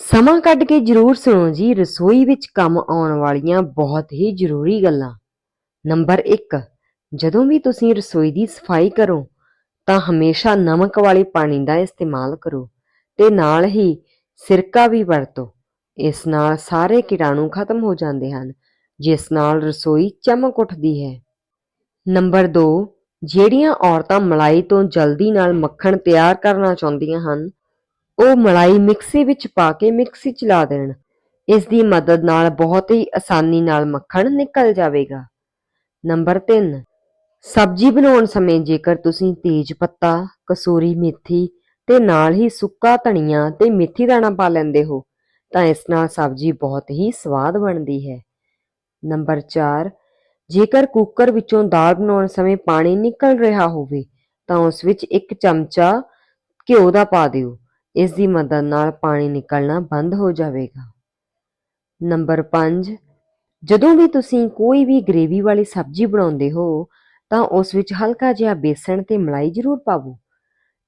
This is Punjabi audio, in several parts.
ਸਮਾਂ ਕੱਢ ਕੇ ਜ਼ਰੂਰ ਸੁਣੋ ਜੀ, ਰਸੋਈ ਵਿੱਚ ਕੰਮ ਆਉਣ ਵਾਲੀਆਂ ਬਹੁਤ ਹੀ ਜ਼ਰੂਰੀ ਗੱਲਾਂ। ਨੰਬਰ 1 ਜਦੋਂ ਵੀ ਤੁਸੀਂ ਰਸੋਈ ਦੀ ਸਫ਼ਾਈ ਕਰੋ, ਤਾਂ ਹਮੇਸ਼ਾ ਨਮਕ ਵਾਲੇ ਪਾਣੀ ਦਾ ਇਸਤੇਮਾਲ ਕਰੋ ਤੇ ਨਾਲ ਹੀ ਸਿਰਕਾ ਵੀ ਵਰਤੋ। ਇਸ ਨਾਲ ਸਾਰੇ ਕੀਟਾਣੂ ਖਤਮ ਹੋ ਜਾਂਦੇ ਹਨ, ਜਿਸ ਨਾਲ ਰਸੋਈ ਚਮਕ ਉੱਠਦੀ ਹੈ। ਨੰਬਰ 2 ਜਿਹੜੀਆਂ ਔਰਤਾਂ ਮਲਾਈ ਤੋਂ ਜਲਦੀ ਨਾਲ ਮੱਖਣ ਤਿਆਰ ਕਰਨਾ ਚਾਹੁੰਦੀਆਂ ਹਨ ਉਹ ਮਲਾਈ ਮਿਕਸੀ ਵਿੱਚ ਪਾ ਕੇ ਮਿਕਸੀ ਚਲਾ ਦੇਣ। ਇਸ ਦੀ ਮਦਦ ਨਾਲ ਬਹੁਤ ਹੀ ਆਸਾਨੀ ਨਾਲ ਮੱਖਣ ਨਿਕਲ ਜਾਵੇਗਾ। ਨੰਬਰ 3 ਸਬਜ਼ੀ ਬਣਾਉਣ ਸਮੇਂ ਜੇਕਰ ਤੁਸੀਂ ਤੇਜ ਪੱਤਾ, ਕਸੂਰੀ ਮੇਥੀ ਤੇ ਨਾਲ ਹੀ ਸੁੱਕਾ ਧਨੀਆ ਤੇ ਮੇਥੀ ਦਾਣਾ ਪਾ ਲੈਂਦੇ ਹੋ, ਤਾਂ ਇਸ ਨਾਲ ਸਬਜ਼ੀ ਬਹੁਤ ਹੀ ਸਵਾਦ ਬਣਦੀ ਹੈ। ਨੰਬਰ 4 ਜੇਕਰ ਕੁੱਕਰ ਵਿੱਚੋਂ ਦਾਲ ਬਣਾਉਣ ਸਮੇਂ ਪਾਣੀ ਨਿਕਲ ਰਿਹਾ ਹੋਵੇ, ਤਾਂ ਉਸ ਵਿੱਚ ਇੱਕ ਚਮਚਾ ਘਿਓ ਦਾ ਪਾ ਦਿਓ। ਇਸ ਦੀ ਮਦਦ ਨਾਲ ਪਾਣੀ ਨਿਕਲਣਾ ਬੰਦ ਹੋ ਜਾਵੇਗਾ। ਨੰਬਰ 5 ਜਦੋਂ ਵੀ ਤੁਸੀਂ ਕੋਈ ਵੀ ਗ੍ਰੇਵੀ ਵਾਲੀ ਸਬਜ਼ੀ ਬਣਾਉਂਦੇ ਹੋ, ਤਾਂ ਉਸ ਵਿੱਚ ਹਲਕਾ ਜਿਹਾ ਬੇਸਣ ਤੇ ਮਲਾਈ ਜ਼ਰੂਰ ਪਾਵੋ।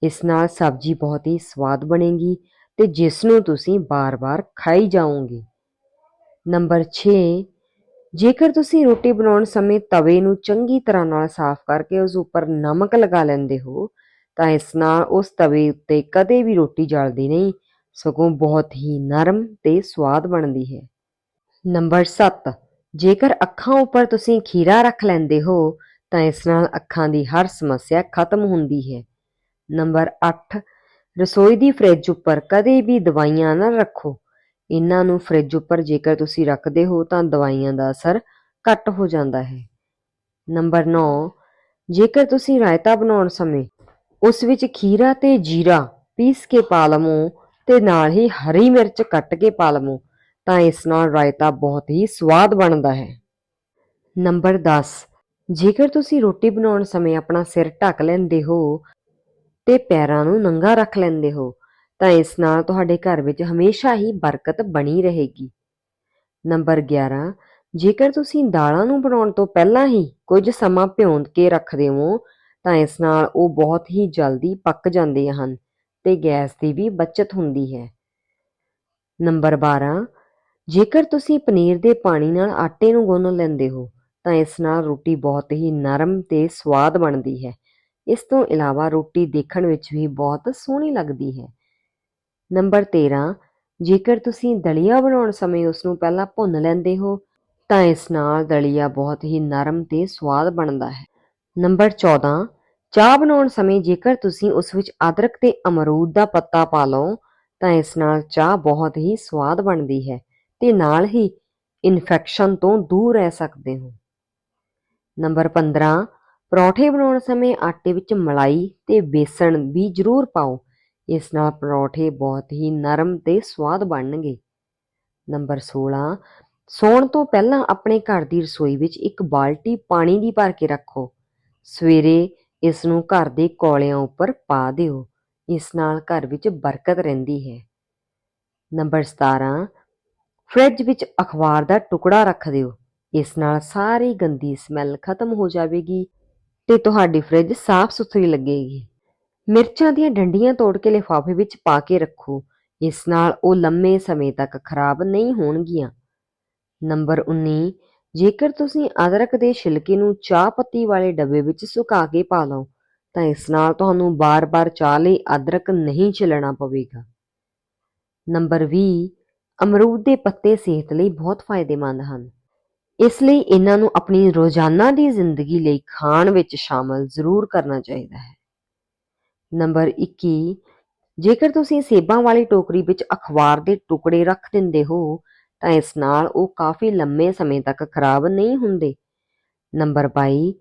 ਇਸ ਨਾਲ ਸਬਜ਼ੀ ਬਹੁਤ ਹੀ ਸਵਾਦ ਬਣੇਗੀ ਤੇ ਜਿਸ ਨੂੰ ਤੁਸੀਂ ਬਾਰ-ਬਾਰ ਖਾਈ ਜਾਓਗੇ। ਨੰਬਰ 6 ਜੇਕਰ ਤੁਸੀਂ ਰੋਟੀ ਬਣਾਉਣ ਸਮੇਂ ਤਵੇ ਨੂੰ ਚੰਗੀ ਤਰ੍ਹਾਂ ਨਾਲ ਸਾਫ਼ ਕਰਕੇ ਉਸ ਉੱਪਰ ਨਮਕ ਲਗਾ ਲੈਂਦੇ ਹੋ ਤਾਂ ਇਸ ਨਾਲ ਉਸ ਤਵੇ ਉੱਤੇ ਕਦੇ ਵੀ ਰੋਟੀ ਜਲਦੀ ਨਹੀਂ, ਸਗੋਂ ਬਹੁਤ ਹੀ ਨਰਮ ਤੇ ਸਵਾਦ ਬਣਦੀ ਹੈ। ਨੰਬਰ 7 ਜੇਕਰ ਅੱਖਾਂ ਉੱਪਰ ਤੁਸੀਂ ਖੀਰਾ ਰੱਖ ਲੈਂਦੇ ਹੋ, ਤਾਂ ਇਸ ਨਾਲ ਅੱਖਾਂ ਦੀ ਹਰ ਸਮੱਸਿਆ ਖਤਮ ਹੁੰਦੀ ਹੈ। ਨੰਬਰ 8 ਰਸੋਈ ਦੀ ਫ੍ਰਿਜ ਉੱਪਰ ਕਦੇ ਵੀ ਦਵਾਈਆਂ ਨਾ ਰੱਖੋ। ਇਹਨਾਂ ਨੂੰ ਫ੍ਰਿਜ ਉੱਪਰ ਜੇਕਰ ਤੁਸੀਂ ਰੱਖਦੇ ਹੋ, ਤਾਂ ਦਵਾਈਆਂ ਦਾ ਅਸਰ ਘੱਟ ਹੋ ਜਾਂਦਾ ਹੈ। ਨੰਬਰ 9 ਜੇਕਰ ਤੁਸੀਂ ਰਾਇਤਾ ਬਣਾਉਣ ਸਮੇਂ ਉਸ ਵਿੱਚ ਖੀਰਾ ਤੇ ਜੀਰਾ ਪੀਸ ਕੇ ਪਾ ਲਵੋ ਤੇ ਨਾਲ ਹੀ ਹਰੀ ਮਿਰਚ ਕੱਟ ਕੇ ਪਾ ਲਵੋ, ਤਾਂ ਇਸ ਨਾਲ ਰਾਇਤਾ ਬਹੁਤ ਹੀ ਸਵਾਦ ਬਣਦਾ ਹੈ। ਨੰਬਰ 10 ਜੇਕਰ ਤੁਸੀਂ ਰੋਟੀ ਬਣਾਉਣ ਸਮੇਂ ਆਪਣਾ ਸਿਰ ਢੱਕ ਲੈਂਦੇ ਹੋ ਤੇ ਪੈਰਾਂ ਨੂੰ ਨੰਗਾ ਰੱਖ ਲੈਂਦੇ ਹੋ, ਤਾਂ ਇਸ ਨਾਲ ਤੁਹਾਡੇ ਘਰ ਵਿੱਚ ਹਮੇਸ਼ਾ ਹੀ ਬਰਕਤ ਬਣੀ ਰਹੇਗੀ। ਨੰਬਰ 11 ਜੇਕਰ ਤੁਸੀਂ ਦਾਲਾਂ ਨੂੰ ਬਣਾਉਣ ਤੋਂ ਪਹਿਲਾਂ ਹੀ ਕੁਝ ਸਮਾਂ ਭਿਉਂ ਕੇ ਰੱਖਦੇ ਹੋ ਤਾਂ ਇਸ ਨਾਲ ਉਹ ਬਹੁਤ ਹੀ ਜਲਦੀ ਪੱਕ ਜਾਂਦੇ ਹਨ ਤੇ ਗੈਸ ਦੀ ਵੀ ਬਚਤ ਹੁੰਦੀ ਹੈ। ਨੰਬਰ 12 ਜੇਕਰ ਤੁਸੀਂ ਪਨੀਰ ਦੇ ਪਾਣੀ ਨਾਲ ਆਟੇ ਨੂੰ ਗੁੰਨ ਲੈਂਦੇ ਹੋ, ਤਾਂ ਇਸ ਨਾਲ ਰੋਟੀ ਬਹੁਤ ਹੀ ਨਰਮ ਤੇ ਸਵਾਦ ਬਣਦੀ ਹੈ। ਇਸ ਤੋਂ ਇਲਾਵਾ ਰੋਟੀ ਦੇਖਣ ਵਿੱਚ ਵੀ ਬਹੁਤ ਸੋਹਣੀ ਲੱਗਦੀ ਹੈ। ਨੰਬਰ 13 ਜੇਕਰ ਤੁਸੀਂ ਦਲੀਆ ਬਣਾਉਣ ਸਮੇਂ ਉਸ ਨੂੰ ਪਹਿਲਾਂ ਭੁੰਨ ਲੈਂਦੇ ਹੋ, ਤਾਂ ਇਸ ਨਾਲ ਦਲੀਆ ਬਹੁਤ ਹੀ ਨਰਮ ਤੇ ਸਵਾਦ ਬਣਦਾ ਹੈ। ਨੰਬਰ 14 ਚਾਹ ਬਣਾਉਣ ਸਮੇਂ ਜੇਕਰ ਤੁਸੀਂ ਉਸ ਵਿੱਚ ਅਦਰਕ ਤੇ ਅਮਰੂਦ ਦਾ ਪੱਤਾ ਪਾ ਲਓ, ਤਾਂ ਇਸ ਨਾਲ ਚਾਹ ਬਹੁਤ ਹੀ ਸਵਾਦ ਬਣਦੀ ਹੈ ਤੇ ਨਾਲ ਹੀ ਇਨਫੈਕਸ਼ਨ ਤੋਂ ਦੂਰ ਰਹਿ ਸਕਦੇ ਹੋ। ਨੰਬਰ 15 ਪਰੌਠੇ ਬਣਾਉਣ ਸਮੇਂ ਆਟੇ ਵਿੱਚ ਮਲਾਈ ਤੇ ਬੇਸਣ ਵੀ ਜ਼ਰੂਰ ਪਾਓ। ਇਸ ਨਾਲ ਪਰੌਠੇ ਬਹੁਤ ਹੀ ਨਰਮ ਤੇ ਸਵਾਦ ਬਣਨਗੇ। ਨੰਬਰ 16 ਸੌਣ ਤੋਂ ਪਹਿਲਾਂ ਆਪਣੇ ਘਰ ਦੀ ਰਸੋਈ ਵਿੱਚ ਇੱਕ ਬਾਲਟੀ ਪਾਣੀ ਦੀ ਭਰ ਕੇ ਰੱਖੋ। ਸਵੇਰੇ ਇਸ ਨੂੰ ਘਰ ਦੇ ਕੋਲਿਆਂ ਉੱਪਰ ਪਾ ਦਿਓ। ਇਸ ਨਾਲ ਘਰ ਵਿੱਚ ਬਰਕਤ ਰਹਿੰਦੀ ਹੈ। ਨੰਬਰ 17 ਫ੍ਰਿਜ ਵਿੱਚ ਅਖਬਾਰ ਦਾ ਟੁਕੜਾ ਰੱਖ ਦਿਓ। ਇਸ ਨਾਲ ਸਾਰੀ ਗੰਦੀ ਸਮੈਲ ਖਤਮ ਹੋ ਜਾਵੇਗੀ ਤੇ ਤੁਹਾਡੀ ਫ੍ਰਿਜ ਸਾਫ਼ ਸੁਥਰੀ ਲੱਗੇਗੀ। ਮਿਰਚਾਂ ਦੀਆਂ ਡੰਡੀਆਂ ਤੋੜ ਕੇ ਲਿਫਾਫੇ ਵਿੱਚ ਪਾ ਕੇ ਰੱਖੋ। ਇਸ ਨਾਲ ਉਹ ਲੰਮੇ ਸਮੇਂ ਤੱਕ ਖਰਾਬ ਨਹੀਂ ਹੋਣਗੀਆਂ। ਨੰਬਰ 19 ਜੇਕਰ ਤੁਸੀਂ ਅਦਰਕ ਦੇ ਛਿਲਕੇ ਨੂੰ ਚਾਹ ਪੱਤੀ ਵਾਲੇ ਡੱਬੇ ਵਿੱਚ ਸੁਕਾ ਕੇ ਪਾ ਲਓ, ਤਾਂ ਇਸ ਨਾਲ ਤੁਹਾਨੂੰ ਬਾਰ-ਬਾਰ ਚਾਹ ਲਈ ਅਦਰਕ ਨਹੀਂ ਛਿਲਣਾ ਪਵੇਗਾ। ਨੰਬਰ 20 ਅਮਰੂਦ ਦੇ ਪੱਤੇ ਸਿਹਤ ਲਈ ਬਹੁਤ ਫਾਇਦੇਮੰਦ ਹਨ। ਇਸ ਲਈ ਇਹਨਾਂ ਨੂੰ ਆਪਣੀ ਰੋਜ਼ਾਨਾ ਦੀ ਜ਼ਿੰਦਗੀ ਲਈ ਖਾਣ ਵਿੱਚ ਸ਼ਾਮਲ ਜ਼ਰੂਰ ਕਰਨਾ ਚਾਹੀਦਾ ਹੈ। ਨੰਬਰ 21 ਜੇਕਰ ਤੁਸੀਂ ਸੇਬਾਂ ਵਾਲੀ ਟੋਕਰੀ ਵਿੱਚ ਅਖਬਾਰ ਦੇ ਟੁਕੜੇ ਰੱਖ ਦਿੰਦੇ ਹੋ ਤਾਂ ਇਸ ਨਾਲ ਉਹ ਕਾਫੀ ਲੰਮੇ ਸਮੇਂ ਤੱਕ ਖਰਾਬ ਨਹੀਂ ਹੁੰਦੇ। ਨੰਬਰ 22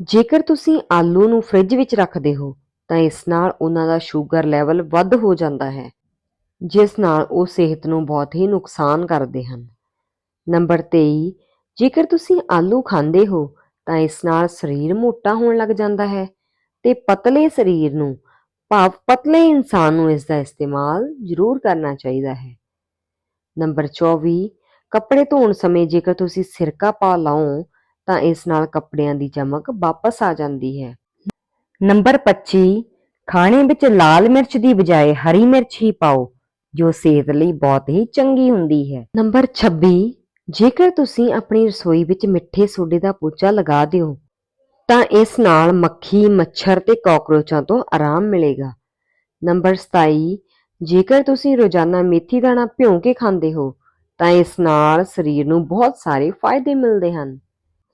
ਜੇਕਰ ਤੁਸੀਂ ਆਲੂ ਨੂੰ ਫ੍ਰਿਜ ਵਿੱਚ ਰੱਖਦੇ ਹੋ, ਤਾਂ ਇਸ ਨਾਲ ਉਹਨਾਂ ਦਾ ਸ਼ੂਗਰ ਲੈਵਲ ਵੱਧ ਹੋ ਜਾਂਦਾ ਹੈ, ਜਿਸ ਨਾਲ ਉਹ ਸਿਹਤ ਨੂੰ ਬਹੁਤ ਹੀ ਨੁਕਸਾਨ ਕਰਦੇ ਹਨ। ਨੰਬਰ 23 ਜੇਕਰ ਤੁਸੀਂ ਆਲੂ ਖਾਂਦੇ ਹੋ, ਤਾਂ ਇਸ ਨਾਲ ਸਰੀਰ ਮੋਟਾ ਹੋਣ ਲੱਗ ਜਾਂਦਾ ਹੈ ਤੇ ਪਤਲੇ ਸਰੀਰ ਨੂੰ, ਭਾਵ ਪਤਲੇ ਇਨਸਾਨ ਨੂੰ ਇਸ ਦਾ ਇਸਤੇਮਾਲ ਜ਼ਰੂਰ ਕਰਨਾ ਚਾਹੀਦਾ ਹੈ। ਨੰਬਰ 24 ਕੱਪੜੇ ਧੋਣ ਸਮੇਂ ਜੇਕਰ ਤੁਸੀਂ ਸਿਰਕਾ ਪਾ ਲਾਓ, ਤਾਂ ਇਸ ਨਾਲ ਕੱਪੜਿਆਂ ਦੀ ਚਮਕ ਵਾਪਸ ਆ ਜਾਂਦੀ ਹੈ। ਨੰਬਰ 25 ਖਾਣੇ ਵਿੱਚ ਲਾਲ ਮਿਰਚ ਦੀ ਬਜਾਏ ਹਰੀ ਮਿਰਚ ਹੀ ਪਾਓ, ਜੋ ਸਿਹਤ ਲਈ ਬਹੁਤ ਹੀ ਚੰਗੀ ਹੁੰਦੀ ਹੈ। ਨੰਬਰ 26 ਜੇਕਰ ਤੁਸੀਂ ਆਪਣੀ ਰਸੋਈ ਵਿੱਚ ਮਿੱਠੇ ਸੋਡੇ ਦਾ ਪੋਚਾ ਲਗਾ ਦਿਓ, ਤਾਂ ਇਸ ਨਾਲ ਮੱਖੀ, ਮੱਛਰ ਤੇ ਕਾਕਰੋਚਾਂ ਤੋਂ ਆਰਾਮ ਮਿਲੇਗਾ। ਨੰਬਰ 27 ਜੇਕਰ ਤੁਸੀਂ ਰੋਜ਼ਾਨਾ ਮੇਥੀ ਦਾਣਾ ਭਿਉਂ ਕੇ ਖਾਂਦੇ ਹੋ, ਤਾਂ ਇਸ ਨਾਲ ਸਰੀਰ ਨੂੰ ਬਹੁਤ ਸਾਰੇ ਫਾਇਦੇ ਮਿਲਦੇ ਹਨ।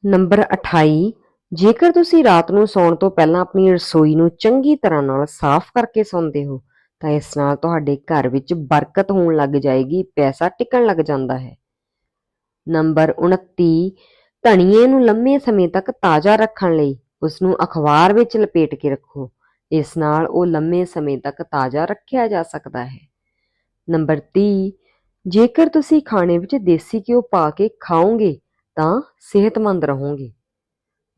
ਨੰਬਰ 28 ਜੇਕਰ ਤੁਸੀਂ ਰਾਤ ਨੂੰ ਸੌਣ ਤੋਂ ਪਹਿਲਾਂ ਆਪਣੀ ਰਸੋਈ ਨੂੰ ਚੰਗੀ ਤਰ੍ਹਾਂ ਨਾਲ ਸਾਫ਼ ਕਰਕੇ ਸੌਂਦੇ ਹੋ, ਤਾਂ ਇਸ ਨਾਲ ਤੁਹਾਡੇ ਘਰ ਵਿੱਚ ਬਰਕਤ ਹੋਣ ਲੱਗ ਜਾਏਗੀ, ਪੈਸਾ ਟਿਕਣ ਲੱਗ ਜਾਂਦਾ ਹੈ। ਨੰਬਰ 29 ਧਨੀਏ ਨੂੰ ਲੰਮੇ ਸਮੇਂ ਤੱਕ ਤਾਜ਼ਾ ਰੱਖਣ ਲਈ ਉਸ ਨੂੰ ਅਖਬਾਰ ਵਿੱਚ ਲਪੇਟ ਕੇ ਰੱਖੋ। ਇਸ ਨਾਲ ਉਹ ਲੰਮੇ ਸਮੇਂ ਤੱਕ ਤਾਜ਼ਾ ਰੱਖਿਆ ਜਾ ਸਕਦਾ ਹੈ। ਨੰਬਰ 30 ਜੇਕਰ ਤੁਸੀਂ ਖਾਣੇ ਵਿੱਚ ਦੇਸੀ ਘਿਓ ਪਾ ਕੇ ਖਾਓਗੇ ਤਾਂ ਸਿਹਤਮੰਦ ਰਹੋਗੇ।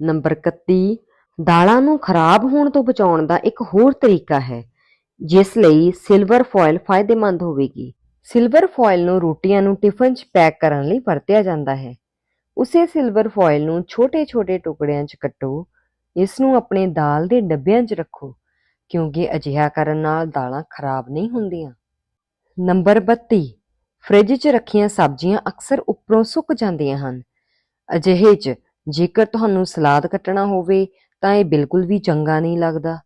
ਨੰਬਰ 31 ਦਾਲਾਂ ਨੂੰ ਖਰਾਬ ਹੋਣ ਤੋਂ ਬਚਾਉਣ ਦਾ ਇੱਕ ਹੋਰ ਤਰੀਕਾ ਹੈ, ਜਿਸ ਲਈ ਸਿਲਵਰ ਫੋਇਲ ਫਾਇਦੇਮੰਦ ਹੋਵੇਗੀ। ਸਿਲਵਰ ਫੋਇਲ ਨੂੰ ਰੋਟੀਆਂ ਨੂੰ ਟਿਫਨ 'ਚ ਪੈਕ ਕਰਨ ਲਈ ਵਰਤਿਆ ਜਾਂਦਾ ਹੈ। ਉਸੇ ਸਿਲਵਰ ਫੋਇਲ ਨੂੰ ਛੋਟੇ-ਛੋਟੇ ਟੁਕੜਿਆਂ 'ਚ ਕੱਟੋ, ਇਸ ਨੂੰ ਆਪਣੇ ਦਾਲ ਦੇ ਡੱਬਿਆਂ 'ਚ ਰੱਖੋ। ਕਿਉਂਕਿ ਅਜਿਹਾ ਕਰਨ ਨਾਲ ਦਾਲਾਂ ਖਰਾਬ ਨਹੀਂ ਹੁੰਦੀਆਂ। ਨੰਬਰ 32 ਫ੍ਰਿਜ 'ਚ ਰੱਖੀਆਂ ਸਬਜ਼ੀਆਂ ਅਕਸਰ ਉੱਪਰੋਂ ਸੁੱਕ ਜਾਂਦੀਆਂ ਹਨ। ਅਜਿਹੇ 'ਚ ਜੇਕਰ ਤੁਹਾਨੂੰ ਸਲਾਦ ਕੱਟਣਾ ਹੋਵੇ, ਤਾਂ ਇਹ ਬਿਲਕੁਲ ਵੀ ਚੰਗਾ ਨਹੀਂ ਲੱਗਦਾ।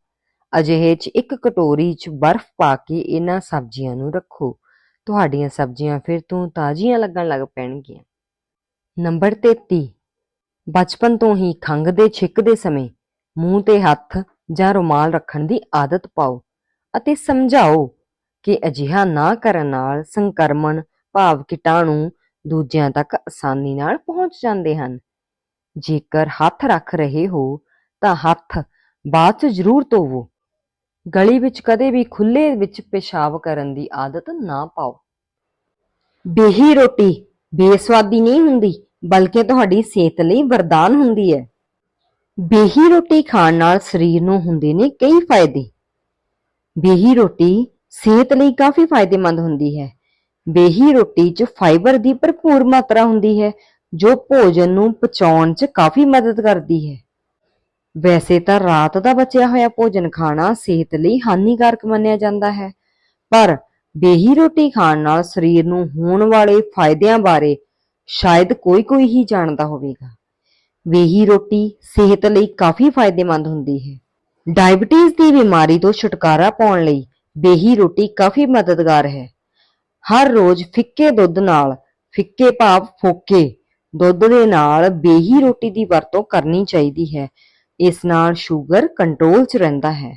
ਅਜਿਹੇ 'ਚ ਇੱਕ ਕਟੋਰੀ 'ਚ ਬਰਫ਼ ਪਾ ਕੇ ਇਹਨਾਂ ਸਬਜ਼ੀਆਂ ਨੂੰ ਰੱਖੋ। ਤੁਹਾਡੀਆਂ ਸਬਜ਼ੀਆਂ ਫਿਰ ਤੋਂ ਤਾਜ਼ੀਆਂ ਲੱਗਣ ਲੱਗ ਪੈਣਗੀਆਂ। ਨੰਬਰ 33 ਬਚਪਨ ਤੋਂ ਹੀ ਖੰਘ ਦੇ ਛਿੱਕ ਦੇ ਸਮੇਂ ਮੂੰਹ ਤੇ ਹੱਥ ਜਾਂ ਰੁਮਾਲ ਰੱਖਣ ਦੀ ਆਦਤ ਪਾਓ ਅਤੇ ਸਮਝਾਓ ਕਿ ਅਜਿਹਾ ਨਾ ਕਰਨ ਨਾਲ ਸੰਕਰਮਣ, ਭਾਵ ਕੀਟਾਣੂ ਦੂਜਿਆਂ ਤੱਕ ਆਸਾਨੀ ਨਾਲ ਪਹੁੰਚ ਜਾਂਦੇ ਹਨ। ਜੇਕਰ ਹੱਥ ਰੱਖ ਰਹੇ ਹੋ ਤਾਂ ਹੱਥ ਬਾਅਦ 'ਚ ਜ਼ਰੂਰ ਧੋਵੋ। ਗਲੀ ਵਿੱਚ ਕਦੇ ਵੀ ਖੁੱਲੇ ਵਿੱਚ ਪਿਸ਼ਾਬ ਕਰਨ ਦੀ ਆਦਤ ਨਾ ਪਾਓ। ਬੇਹੀ ਰੋਟੀ ਬੇਸਵਾਦੀ ਨਹੀਂ ਹੁੰਦੀ, ਬਲਕਿ ਤੁਹਾਡੀ ਸਿਹਤ ਲਈ ਵਰਦਾਨ ਹੁੰਦੀ ਹੈ। ਬੇਹੀ ਰੋਟੀ ਖਾਣ ਨਾਲ ਸਰੀਰ ਨੂੰ ਹੁੰਦੇ ਨੇ ਕਈ ਫਾਇਦੇ। ਬੇਹੀ ਰੋਟੀ ਸਿਹਤ ਲਈ ਕਾਫੀ ਫਾਇਦੇਮੰਦ ਹੁੰਦੀ ਹੈ। ਬੇਹੀ ਰੋਟੀ 'ਚ ਫਾਈਬਰ ਦੀ ਭਰਪੂਰ ਮਾਤਰਾ ਹੁੰਦੀ ਹੈ, ਜੋ ਭੋਜਨ ਨੂੰ ਪਚਾਉਣ 'ਚ ਕਾਫੀ ਮਦਦ ਕਰਦੀ ਹੈ। ਵੈਸੇ ਤਾਂ ਰਾਤ ਦਾ ਬਚਿਆ ਹੋਇਆ ਭੋਜਨ ਖਾਣਾ ਸਿਹਤ ਲਈ ਹਾਨੀਕਾਰਕ ਮੰਨਿਆ ਜਾਂਦਾ ਹੈ, ਪਰ ਬੇਹੀ ਰੋਟੀ ਖਾਣ ਨਾਲ ਸਰੀਰ ਨੂੰ ਹੋਣ ਵਾਲੇ ਫਾਇਦਿਆਂ ਬਾਰੇ ਸ਼ਾਇਦ ਕੋਈ ਕੋਈ ਹੀ ਜਾਣਦਾ ਹੋਵੇਗਾ। ਵੇਹੀ ਰੋਟੀ ਸਿਹਤ ਲਈ ਕਾਫੀ ਫਾਇਦੇਮੰਦ ਹੁੰਦੀ ਹੈ। ਡਾਇਬੀਟੀਜ਼ ਦੀ ਬਿਮਾਰੀ ਤੋਂ ਛੁਟਕਾਰਾ ਪਾਉਣ ਲਈ ਬੇਹੀ ਰੋਟੀ ਕਾਫੀ ਮਦਦਗਾਰ ਹੈ। ਹਰ ਰੋਜ਼ ਫਿੱਕੇ ਦੁੱਧ ਨਾਲ ਫਿੱਕੇ ਭਾਵ ਫੋਕੇ ਦੁੱਧ ਦੇ ਨਾਲ ਬੇਹੀ ਰੋਟੀ ਦੀ ਵਰਤੋਂ ਕਰਨੀ ਚਾਹੀਦੀ ਹੈ। ਇਸ ਨਾਲ ਸ਼ੂਗਰ ਕੰਟਰੋਲ 'ਚ ਰਹਿੰਦਾ ਹੈ।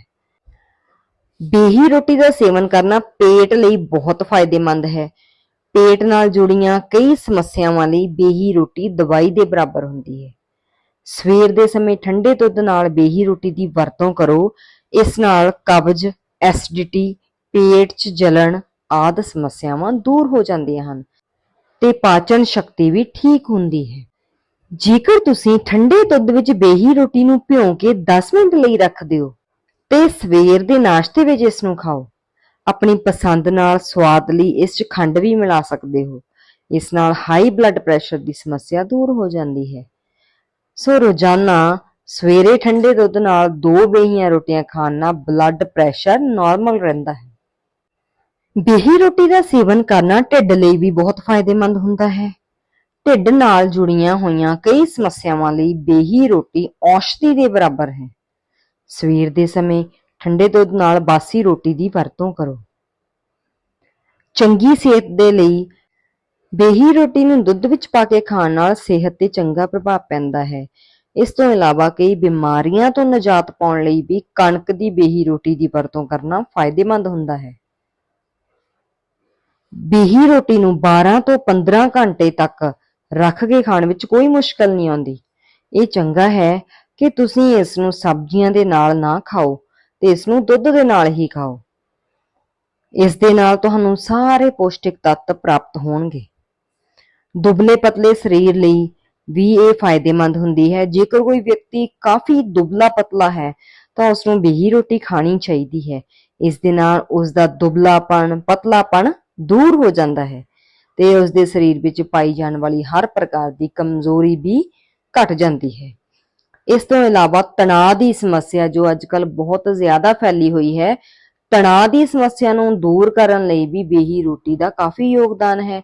ਬੇਹੀ ਰੋਟੀ ਦਾ ਸੇਵਨ ਕਰਨਾ ਪੇਟ ਲਈ ਬਹੁਤ ਫਾਇਦੇਮੰਦ ਹੈ। ਪੇਟ ਨਾਲ ਜੁੜੀਆਂ ਕਈ ਸਮੱਸਿਆਵਾਂ ਲਈ ਬੇਹੀ ਰੋਟੀ ਦਵਾਈ ਦੇ ਬਰਾਬਰ ਹੁੰਦੀ ਹੈ। ਸਵੇਰ ਦੇ ਸਮੇਂ ਠੰਡੇ ਦੁੱਧ ਨਾਲ ਬੇਹੀ ਰੋਟੀ ਦੀ ਵਰਤੋਂ ਕਰੋ। ਇਸ ਨਾਲ ਕਬਜ਼, ਐਸਿਡਿਟੀ, ਪੇਟ 'ਚ ਜਲਣ ਆਦਿ ਸਮੱਸਿਆਵਾਂ ਦੂਰ ਹੋ ਜਾਂਦੀਆਂ ਹਨ ਤੇ ਪਾਚਨ ਸ਼ਕਤੀ ਵੀ ਠੀਕ ਹੁੰਦੀ ਹੈ। ਜੇਕਰ ਤੁਸੀਂ ਠੰਡੇ ਦੁੱਧ ਵਿੱਚ ਬੇਹੀ ਰੋਟੀ ਨੂੰ ਭਿਉਂ ਕੇ 10 ਮਿੰਟ ਲਈ ਰੱਖ ਦਿਓ, ਤੇ ਸਵੇਰ ਦੇ ਨਾਸ਼ਤੇ ਵਿੱਚ ਇਸ ਨੂੰ ਖਾਓ। ਆਪਣੀ ਪਸੰਦ ਨਾਲ ਸਵਾਦ ਲਈ ਇਸ 'ਚ ਖੰਡ ਵੀ ਮਿਲਾ ਸਕਦੇ ਹੋ। ਇਸ ਨਾਲ ਹਾਈ ਬਲੱਡ ਪ੍ਰੈਸ਼ਰ ਦੀ ਸਮੱਸਿਆ ਦੂਰ ਹੋ ਜਾਂਦੀ ਹੈ। ਸੋ ਰੋਜ਼ਾਨਾ ਸਵੇਰੇ ਠੰਡੇ ਦੁੱਧ ਨਾਲ ਦੋ ਬੇਹੀਆਂ ਰੋਟੀਆਂ ਖਾਣ ਨਾਲ ਬਲੱਡ ਪ੍ਰੈਸ਼ਰ ਨਾਰਮਲ ਰਹਿੰਦਾ ਹੈ। ਬੇਹੀ ਰੋਟੀ ਦਾ ਸੇਵਨ ਕਰਨਾ ਢਿੱਡ ਲਈ ਵੀ ਬਹੁਤ ਫਾਇਦੇਮੰਦ ਹੁੰਦਾ ਹੈ। ਢਿੱਡ ਨਾਲ ਜੁੜੀਆਂ ਹੋਈਆਂ ਕਈ ਸਮੱਸਿਆਵਾਂ ਲਈ ਬੇਹੀ ਰੋਟੀ ਔਸ਼ਧੀ ਦੇ ਬਰਾਬਰ ਹੈ। ਸਵੇਰ ਦੇ ਸਮੇਂ ਠੰਡੇ ਦੁੱਧ ਨਾਲ ਬਾਸੀ ਰੋਟੀ ਦੀ ਵਰਤੋਂ ਕਰੋ। ਚੰਗੀ ਸਿਹਤ ਦੇ ਲਈ ਬੇਹੀ ਰੋਟੀ ਨੂੰ ਦੁੱਧ ਵਿੱਚ ਪਾ ਕੇ ਖਾਣ ਨਾਲ ਸਿਹਤ ਤੇ ਚੰਗਾ ਪ੍ਰਭਾਵ ਪੈਂਦਾ ਹੈ। ਇਸ ਤੋਂ ਇਲਾਵਾ ਕਈ ਬਿਮਾਰੀਆਂ ਤੋਂ ਨਿਜਾਤ ਪਾਉਣ ਲਈ ਵੀ ਕਣਕ ਦੀ ਬੇਹੀ ਰੋਟੀ ਦੀ ਵਰਤੋਂ ਕਰਨਾ ਫਾਇਦੇਮੰਦ ਹੁੰਦਾ ਹੈ। ਬੇਹੀ ਰੋਟੀ ਨੂੰ 12 ਤੋਂ 15 ਘੰਟੇ ਤੱਕ ਰੱਖ ਕੇ ਖਾਣ ਵਿੱਚ ਕੋਈ ਮੁਸ਼ਕਲ ਨਹੀਂ ਆਉਂਦੀ। ਇਹ ਚੰਗਾ ਹੈ ਕਿ ਤੁਸੀਂ ਇਸ ਨੂੰ ਸਬਜ਼ੀਆਂ ਦੇ ਨਾਲ ਨਾ ਖਾਓ ਤੇ ਇਸ ਨੂੰ ਦੁੱਧ ਦੇ ਨਾਲ ਹੀ ਖਾਓ। ਇਸ ਦੇ ਨਾਲ ਤੁਹਾਨੂੰ ਸਾਰੇ ਪੌਸ਼ਟਿਕ ਤੱਤ ਪ੍ਰਾਪਤ ਹੋਣਗੇ। ਦੁਬਲੇ ਪਤਲੇ ਸਰੀਰ ਲਈ ਵੀ ਇਹ ਫਾਇਦੇਮੰਦ ਹੁੰਦੀ ਹੈ। ਜੇਕਰ ਕੋਈ ਵਿਅਕਤੀ ਕਾਫੀ ਦੁਬਲਾ ਪਤਲਾ ਹੈ, ਤਾਂ ਉਸ ਨੂੰ ਬੇਹੀ ਰੋਟੀ ਖਾਣੀ ਚਾਹੀਦੀ ਹੈ। ਇਸ ਦੇ ਨਾਲ ਉਸ ਦਾ ਦੁਬਲਾਪਣ, ਪਤਲਾਪਣ ਦੂਰ ਹੋ ਜਾਂਦਾ ਹੈ ਤੇ ਉਸ ਦੇ ਸਰੀਰ ਵਿੱਚ ਪਾਈ ਜਾਣ ਵਾਲੀ ਹਰ ਪ੍ਰਕਾਰ ਦੀ ਕਮਜ਼ੋਰੀ ਵੀ ਘਟ ਜਾਂਦੀ ਹੈ। ਇਸ ਤੋਂ ਇਲਾਵਾ ਤਣਾਅ ਦੀ ਸਮੱਸਿਆ ਜੋ ਅੱਜਕੱਲ ਬਹੁਤ ਜ਼ਿਆਦਾ ਫੈਲੀ ਹੋਈ ਹੈ, ਤਣਾਅ ਦੀ ਸਮੱਸਿਆ ਨੂੰ ਦੂਰ ਕਰਨ ਲਈ ਵੀ ਬੇਹੀ ਰੋਟੀ ਦਾ ਕਾਫੀ ਯੋਗਦਾਨ ਹੈ।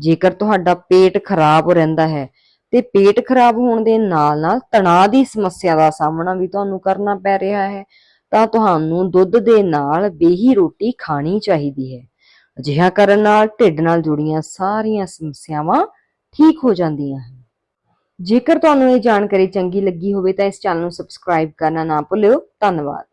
ਜੇਕਰ ਤੁਹਾਡਾ ਪੇਟ ਖਰਾਬ ਰਹਿੰਦਾ ਹੈ ਤੇ ਪੇਟ ਖਰਾਬ ਹੋਣ ਦੇ ਨਾਲ ਨਾਲ ਤਣਾਅ ਦੀ ਸਮੱਸਿਆ ਦਾ ਸਾਹਮਣਾ ਵੀ ਤੁਹਾਨੂੰ ਕਰਨਾ ਪੈ ਰਿਹਾ ਹੈ, ਤਾਂ ਤੁਹਾਨੂੰ ਦੁੱਧ ਦੇ ਨਾਲ ਬੇਹੀ ਰੋਟੀ ਖਾਣੀ ਚਾਹੀਦੀ ਹੈ। ਅਜਿਹਾ ਕਰਨ ਨਾਲ ਢਿੱਡ ਨਾਲ ਜੁੜੀਆਂ ਸਾਰੀਆਂ ਸਮੱਸਿਆਵਾਂ ਠੀਕ ਹੋ ਜਾਂਦੀਆਂ ਹਨ। ਜੇਕਰ ਤੁਹਾਨੂੰ ਇਹ ਜਾਣਕਾਰੀ ਚੰਗੀ ਲੱਗੀ ਹੋਵੇ ਤਾਂ ਇਸ ਚੈਨਲ ਨੂੰ ਸਬਸਕ੍ਰਾਈਬ ਕਰਨਾ ਨਾ ਭੁੱਲਿਓ। ਧੰਨਵਾਦ।